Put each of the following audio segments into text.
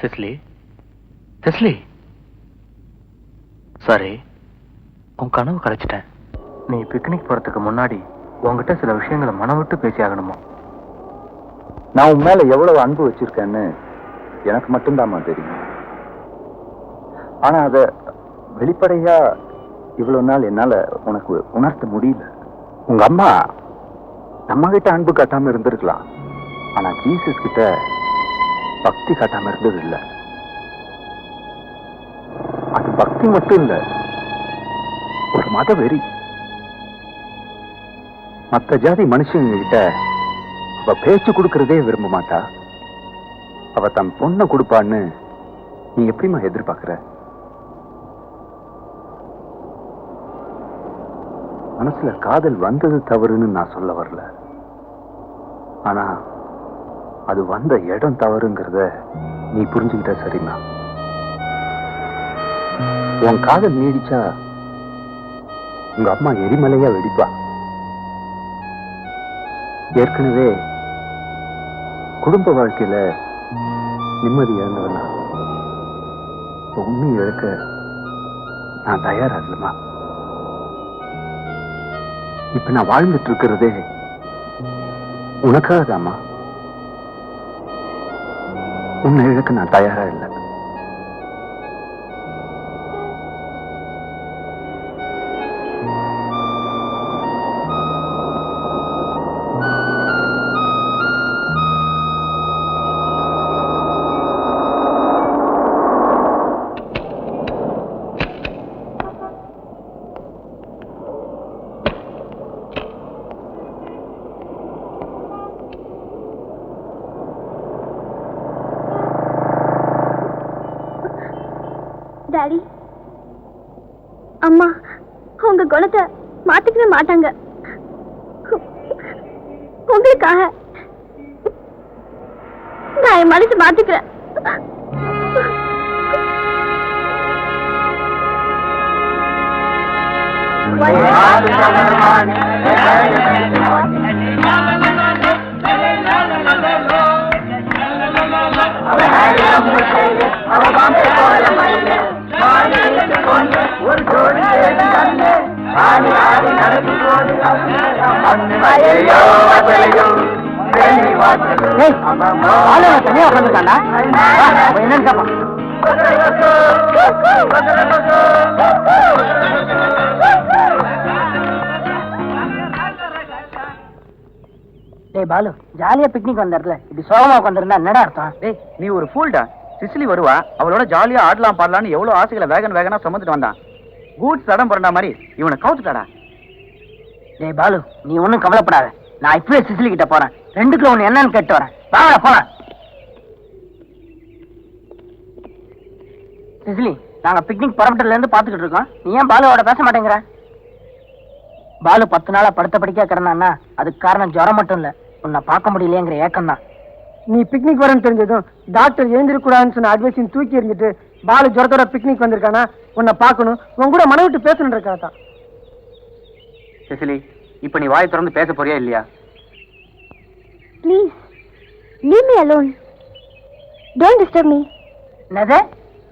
சிஸ்லி? சிஸ்லி? Sorry உன் கனவு கலைச்சிட்டேன். நீ பிக்னிக் போறதுக்கு முன்னாடி உன்கிட்ட சில விஷயங்களை மனம் விட்டு பேசி ஆகணுமா நான் உன் மேல எவ்வளவு அன்பு வச்சிருக்கேன்னு எனக்கு மட்டும்தாம்மா தெரியும். ஆனா அத வெளிப்படையா இவ்வளவு நாள் என்னால உனக்கு உணர்த்த முடியல. உங்க அம்மா நம்ம கிட்ட அன்பு காட்டாம இருந்திருக்கலாம். ஆனா ஜீசஸ் கிட்ட பக்தி காட்டாம இருந்தது இல்ல அது பக்தி மட்டும் இல்ல. ஒரு மத வெறி. மத்த ஜாதி மனுஷங்க கிட்ட அவ பேச்சு கொடுக்கறதே விரும்ப மாட்டா அவ தன் பொண்ணை கொடுப்பான்னு நீ எப்படிமா எதிர்பார்க்கிற? மனசுல காதல் வந்தது தவறுன்னு நான் சொல்ல வரல. ஆனா அது வந்த இடம் தவறுங்கிறத நீ புரிஞ்சுக்கிட்ட சரிம்மா. உன் காதல் நீடிச்சா உங்க அம்மா எரிமலையா வெடிப்பா. ஏற்கனவே குடும்ப வாழ்க்கையில நிம்மதி இழந்தவனா. உண்மை இழக்க நான் தயாரா இப்ப நான் வாழ்ந்துட்டு இருக்கிறதே உனக்காக தாம்மா உன்னை இழக்க நான் தயாரா இல்லை. மாட்டாங்க. உங்களுக்காக. நான் என் மனசு மாத்திக்கிறேன். தனியா உட்காந்துருக்காண்டா என்னன்னு கேப்பான் டேய் பாலு ஜாலியா பிக்னிக் வந்தாருல. இப்படி சோகமா உட்காந்துருந்தா என்னடா அர்த்தம்? டேய் நீ ஒரு ஃபூல்டா சிசிலி வருவா. அவளோட ஜாலியா ஆடலாம் பாடலாம்னு எவ்வளவு ஆசைகளை வேகன் வேகனா சுமந்துட்டு வந்தான். கூட்ஸ் அடம் புரண்டா மாதிரி இவனை கவுத்துட்டாடா. டேய் பாலு நீ ஒன்றும் கவலைப்படாத. நான் இப்பவே சிசிலி கிட்ட போறேன். ரெண்டு கிலோ ஒன்று என்னன்னு கேட்டு வரேன். வாங்க போலாம். சிசிலி நாங்கள் பிக்னிக் புறப்பட்டதுலேருந்து பார்த்துக்கிட்டு இருக்கோம். நீ ஏன் பாலுவோட பேச மாட்டேங்கிற? பாலு பத்து நாளாக படுத்த படிக்க கிடந்தான்னா அதுக்கு காரணம் ஜுரம் மட்டும் இல்லை. உன்னை பார்க்க முடியலையேங்கிற ஏக்கம் தான் நீ பிக்னிக் வரேன்னு தெரிஞ்சதும் டாக்டர் எழுந்திருக்கூடாதுன்னு சொன்ன அட்வைஸையும் தூக்கி எறிஞ்சிட்டு பாலு ஜுரத்தோட பிக்னிக் வந்திருக்கானா உன்னை பார்க்கணும். உன் கூட மன விட்டு பேசணுன்றக்காக தான் சிசிலி இப்ப நீ வாய் திறந்து பேச போறியா இல்லையா? Please leave me alone don't disturb me என்னது?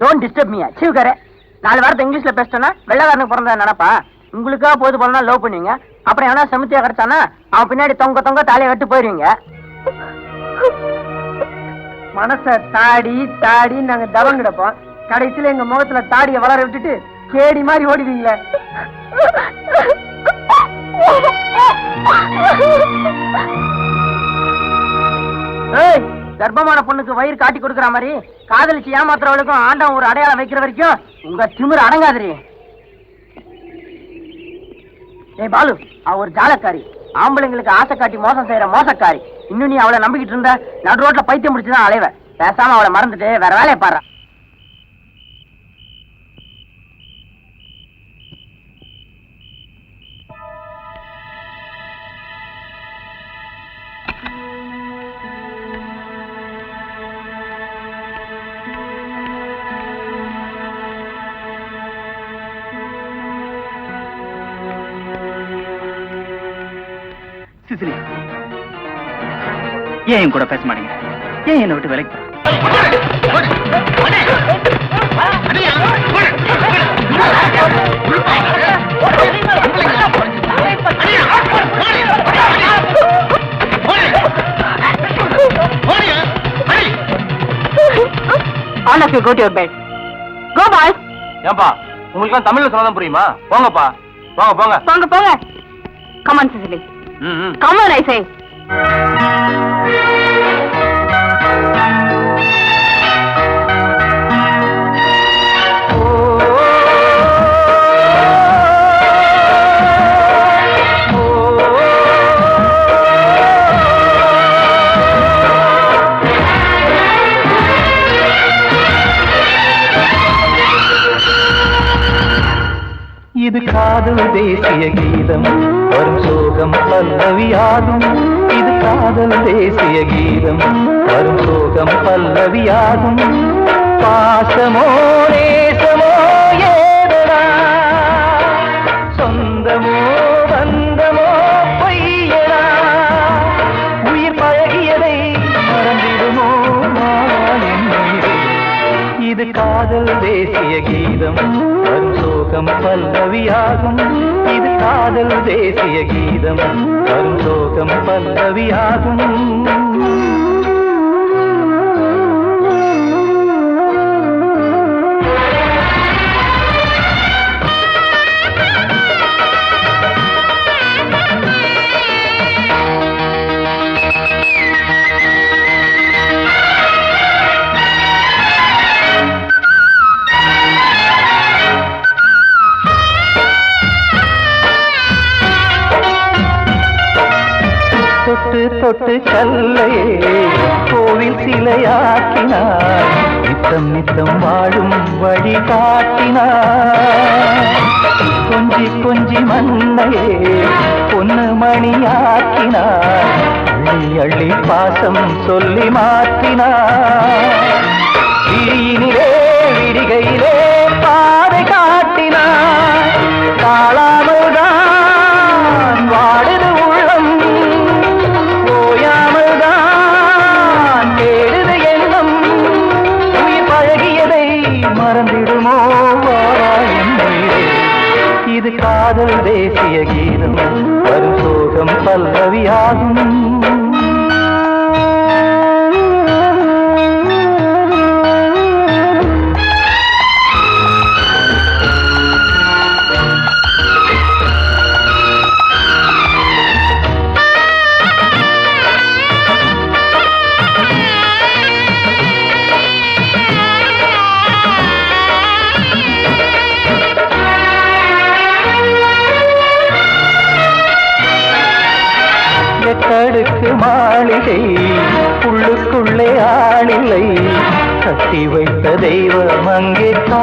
டோன்ட் டிஸ்டர்ப் மீ அச்சீவ்காரே நாலு வாரத்தை இங்கிலீஷ்ல பேசிட்டோன்னா வெள்ளக்காரனுக்கு பிறந்த நினைப்பா உங்களுக்கா போது போனா லவ் பண்ணுவீங்க அப்புறம் எவனா செமத்தியா கிடைச்சானா அவன் பின்னாடி தொங்க தொங்க தலையை வெட்டு போயிருவீங்க. மனச தாடி தாடி நாங்க தவம் கிடப்போம். கடைசியில எங்க முகத்துல தாடிய வளர விட்டுட்டு கேடி மாதிரி ஓடிடுவீங்களே. ஏய் கர்ப்பமான பொண்ணுக்கு வயிறு காட்டி கொடுக்குற மாதிரி காதலிச்சு ஏமாத்துறவளுக்கும் ஆண்டவன் ஒரு அடையாளம் வைக்கிற வரைக்கும் உங்க திமிர் அடங்காதுரி ஏய் பாலு அவ ஒரு ஜாலக்காரி. ஆம்பளைங்களுக்கு ஆசை காட்டி மோசம் செய்யற மோசக்காரி. இன்னும் நீ அவளை நம்பிக்கிட்டு இருந்த நடு ரோட்ல பைத்தியம் முடிச்சுதான் அலைவ. பேசாம அவளை மறந்துட்டு வேற வேலையை பாடுறான் விசிறி ஏன் என் கூட பேச மாட்டீங்க ஏன் என்னை விட்டு விலைக்கு All of you go to your bed. Go, boys. ஏன்பா, உங்களுக்கு தமிழ்ல சொன்னதான் புரியுமா? போங்கப்பா, போங்க, போங்க. போங்க, போங்க. Come on, Cecily. ம். கமான் ஐ சே இது காதல் தேசிய கீதம் வரும் சோகம் பல்லவியாகும். இது காதல் தேசிய கீதம். வரும் சோகம் பல்லவியாகும். பாசமோ நேசமோ ஏதடா. சொந்தமோ பந்தமோ பொய்யடா. உயிர் பழகியதை மறந்திடுமோ இது காதல் தேசிய கீதம். வரும் சோகம் பல்லவியாகும். இது காதல் தேசிய கீதம் வரும் சோகம் பல்லவியாகும் தொட்டு தொட்டு கல்லையே கோவில் சிலையாக்கினார். நித்தம் நித்தம் வாழும் வழி காட்டினார். கொஞ்சி கொஞ்சி மன்னையே பொன்னு மணியாக்கினார் அள்ளி அள்ளி பாசம் சொல்லி மாற்றினார். விழியினிலே விடிகையிலே பாதை காட்டினார்.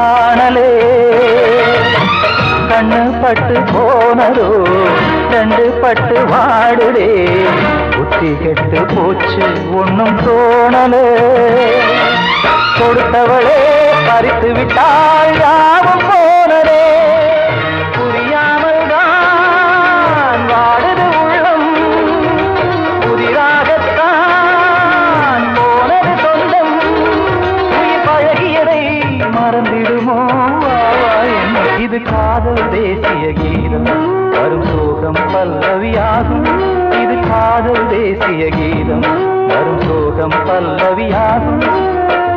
காணலே. கண்ணு பட்டு போனதோ ரெண்டு பட்டு வாடுதே. புத்தி கெட்டு போச்சு ஒன்னும் தோணலே. கொடுத்தவளே பறித்து விட்டால் யாவும் போனதே. இது காதல் தேசிய கீதம். வரும் சோகம் பல்லவியாகும். இது காதல் தேசிய கீதம். வரும் சோகம் பல்லவியாகும்.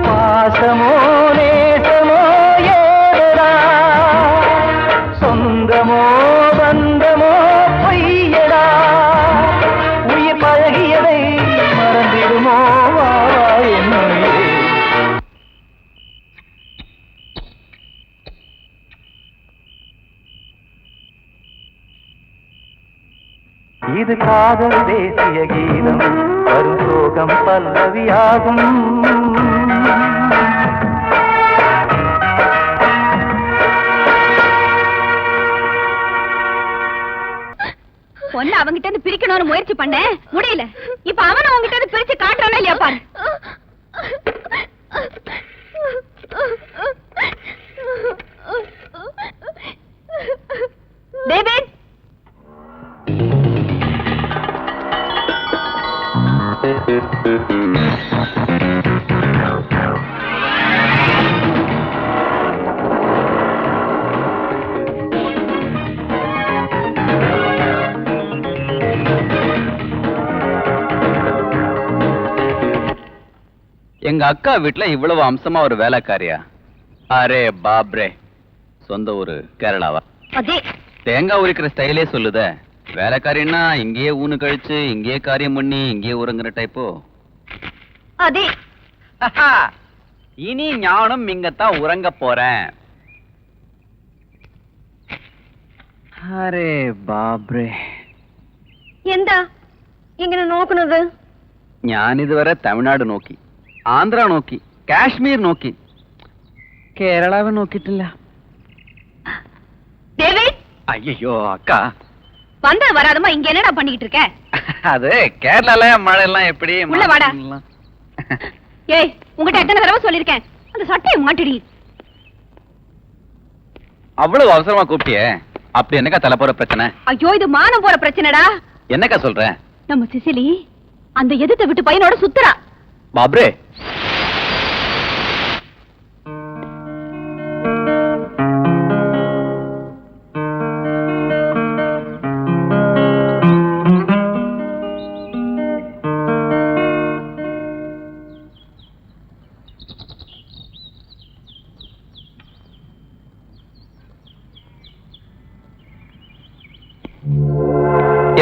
பாசமோ நேசமோ இது காதல் தேசிய கீதம் வரும் சோகம் பல்லவியாகும். பொண்ணு அவங்கிட்ட இருந்து பிரிக்கணும்னு முயற்சி பண்ணேன் முடியல. எங்க அக்கா வீட்ல இவ்வளவு அம்சமா ஒரு வேலைக்காரியா அரே பாப்ரே சொந்த ஊரு கேரளாவா அதே தேங்காய் உரிக்கிற ஸ்டைலே சொல்லுதே வேலைக்காரின்னா இங்கேயே ஊனு கழிச்சு இங்கேயே காரியம் பண்ணி இங்கேயே உறங்குற டைப்போ அதே இனி ஞானம் இங்கத்தான் உறங்க போறேன் அரே பாப்ரே എന്താ ഇങ്ങനെ നോക്കുന്നത് ഞാനിതുവരെ തമിഴ്നാട് നോക്കി ആന്ധ്ര നോക്കി കാശ്മീർ നോക്കി കേരളാവ് നോക്കിയിട്ടില്ല டேவிட் അയ്യോ അക്ക வந்தா வராதமா இங்க என்னடா பண்ணிக்கிட்டு இருக்க அது கேரளால மழை எல்லாம் எப்படி உள்ள வாடா. மாசம்லாம். ஏய் உங்ககிட்ட எத்தனை தடவை சொல்லிருக்கேன் அந்த சட்டையை மாட்டிடி அவ்வளவு அவசரமா கூப்பிட்டியே அப்படி என்னக்கா தலை போற பிரச்சனை ஐயோ இது மானம் போற பிரச்சனைடா என்னக்கா சொல்ற நம்ம சிசிலி அந்த எதிர்த்த விட்டு பையனோட சுத்துறா பாப்ரே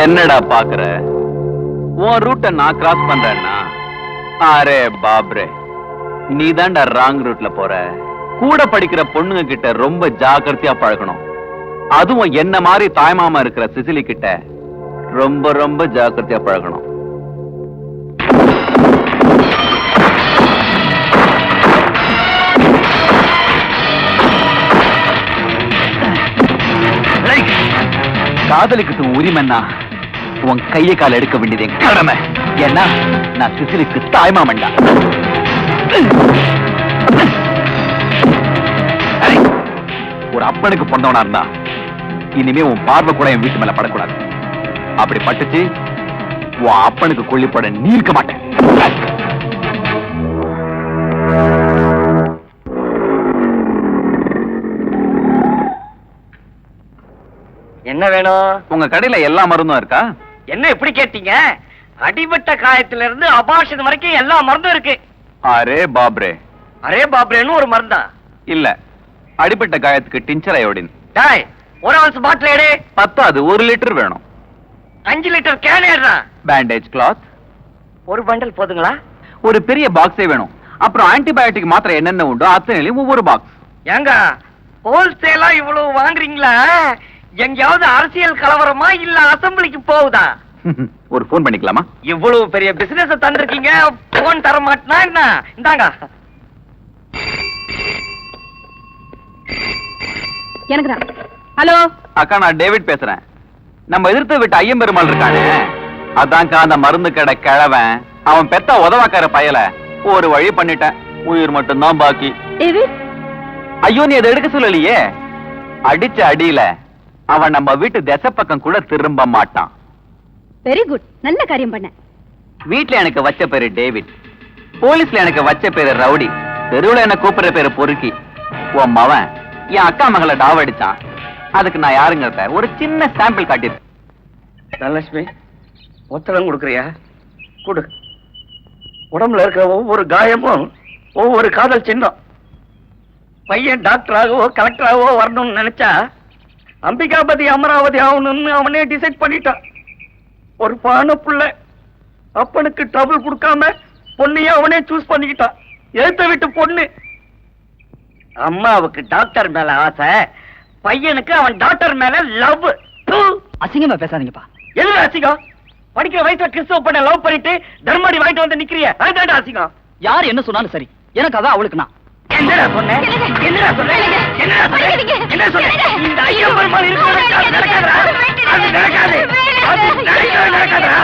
என்னடா பாக்குற? உன் ரூட்ட நான் கிராஸ் பண்றேன்னா? அரே பாப்ரே நீ தான்டா ராங் ரூட்ல போற. கூட படிக்கிற பொண்ணுங்க கிட்ட ரொம்ப ஜாக்கிரதையா பழகணும். அதுவும் என்ன மாதிரி தாய்மாமா இருக்கிற சிசிலி கிட்ட ரொம்ப ரொம்ப ஜாக்கிரதையா பழகணும். காதலிக்கிட்டு உரிமைன்னா உன் கையை கால் எடுக்க வேண்டியது என் கடமை. ஏன்னா நான் சிசிலிக்கு தாய்மாமன்டா. அடே, ஒரு அப்பனுக்கு பிறந்தவனா இருந்தா இனிமே உன் பார்வை கூட என் வீட்டு மேல படக்கூடாது. அப்படி பட்டுச்சு உன் அப்பனுக்கு கொல்லிப்பட நீ இருக்க மாட்டேன். என்ன வேணும்? உங்க கடையில எல்லா மருந்தும் இருக்கா? என்ன இப்படி கேட்டீங்க? அடிபட்ட காயத்துல இருந்து அபாஷன் வரைக்கும் எல்லா மருந்தும் இருக்கு. அரே பாப்ரே. அரே பாப்ரேன்னு ஒரு மருந்தா? இல்ல அடிபட்ட காயத்துக்கு டிஞ்சர் அயோடின். டாய் ஒரு அவன்ஸ் பாட்டில் எடு. பத்தாது ஒரு லிட்டர் வேணும். அஞ்சு லிட்டர் கேன் ஏடுறான் பேண்டேஜ் கிளாத் ஒரு பண்டல் போதுங்களா? ஒரு பெரிய பாக்ஸே வேணும். அப்புறம் ஆன்டிபயோட்டிக் மாத்திரை என்னென்ன உண்டோ அத்தனையிலும் ஒவ்வொரு பாக்ஸ் ஏங்க ஹோல்சேலா இவ்வளவு வாங்குறீங்களா? எங்கேயாவது அரசியல் கலவரமா இல்ல அசம்பிளிக்கு போகுதா? ஒரு ஃபோன் பண்ணிக்கலாமா? இவ்வளவு பெரிய பிசினஸ் தந்திருக்கீங்க போன் தர மாட்டனா என்ன? இந்தாங்க. எனக்கு ஹலோ? அக்கா நான் டேவிட் பேசுறேன். நம்ம எதிர்த்து விட்டு ஐயம் பெருமாள் இருக்கானே அதான்க்கா அந்த மருந்து கடை கிழவன். அவன் பெத்த உதவாக்கார பயல ஒரு வழி பண்ணிட்டேன். உயிர் மட்டும்தான் பாக்கி. ஐயோ நீ அதை எடுக்க சொல்லலையே? அடிச்ச அடியில அவன் நம்ம வீட்டு திசை பக்கம் கூட திரும்ப மாட்டான். வெரி குட் நல்ல காரியம் பண்ண. வீட்ல எனக்கு வச்ச பேரு டேவிட். போலீஸ்ல எனக்கு வச்ச பேரு ரவுடி. தெருவுல என்ன கூப்பிடுற பேரு பொறுக்கி. உன் மவன் என் அக்கா மகளை டாவடிச்சான். அதுக்கு நான் யாருங்கிறத ஒரு சின்ன சாம்பிள் காட்டியிருக்கேன் தனலட்சுமி ஒத்தடம் கொடுக்குறியா? கொடு. உடம்புல இருக்கிற ஒவ்வொரு காயமும் ஒவ்வொரு காதல் சின்னம். பையன் டாக்டராகவோ கலெக்டராகவோ வரணும்னு நினைச்சா அம்பிகாபதி அமராவதி ஆகணும்னு அவனே டிசைட் பண்ணிட்டான். ஒரு பான புள்ள அப்பனுக்கு ட்ரபிள் கொடுக்காம பொண்ணையே அவனே சூஸ் பண்ணிக்கிட்டான். எழுத்த விட்டு பொண்ணு. அம்மாவுக்கு டாக்டர் மேல ஆசை பையனுக்கு அவன் டாக்டர் மேல லவ் அசிங்கமா பேசாதீங்கப்பா. என்ன அசிங்கம்? படிக்கிற வயசுல கிறிஸ்தவ பண்ண லவ் பண்ணிட்டு தர்மடி வாங்கிட்டு வந்து நிக்கிறிய? அதுதான் அசிங்கம். யார் என்ன சொன்னாலும் சரி எனக்கு அதான் அவளுக்கு நான். என்னடா சொன்ன? என்னடா சொன்ன? என்னடா சொன்ன? என்ன சொன்ன? இந்த ஐயா பெருமாள் இருக்கிற நடக்காதா அது நடக்காது. அது நடக்கவே நடக்காதா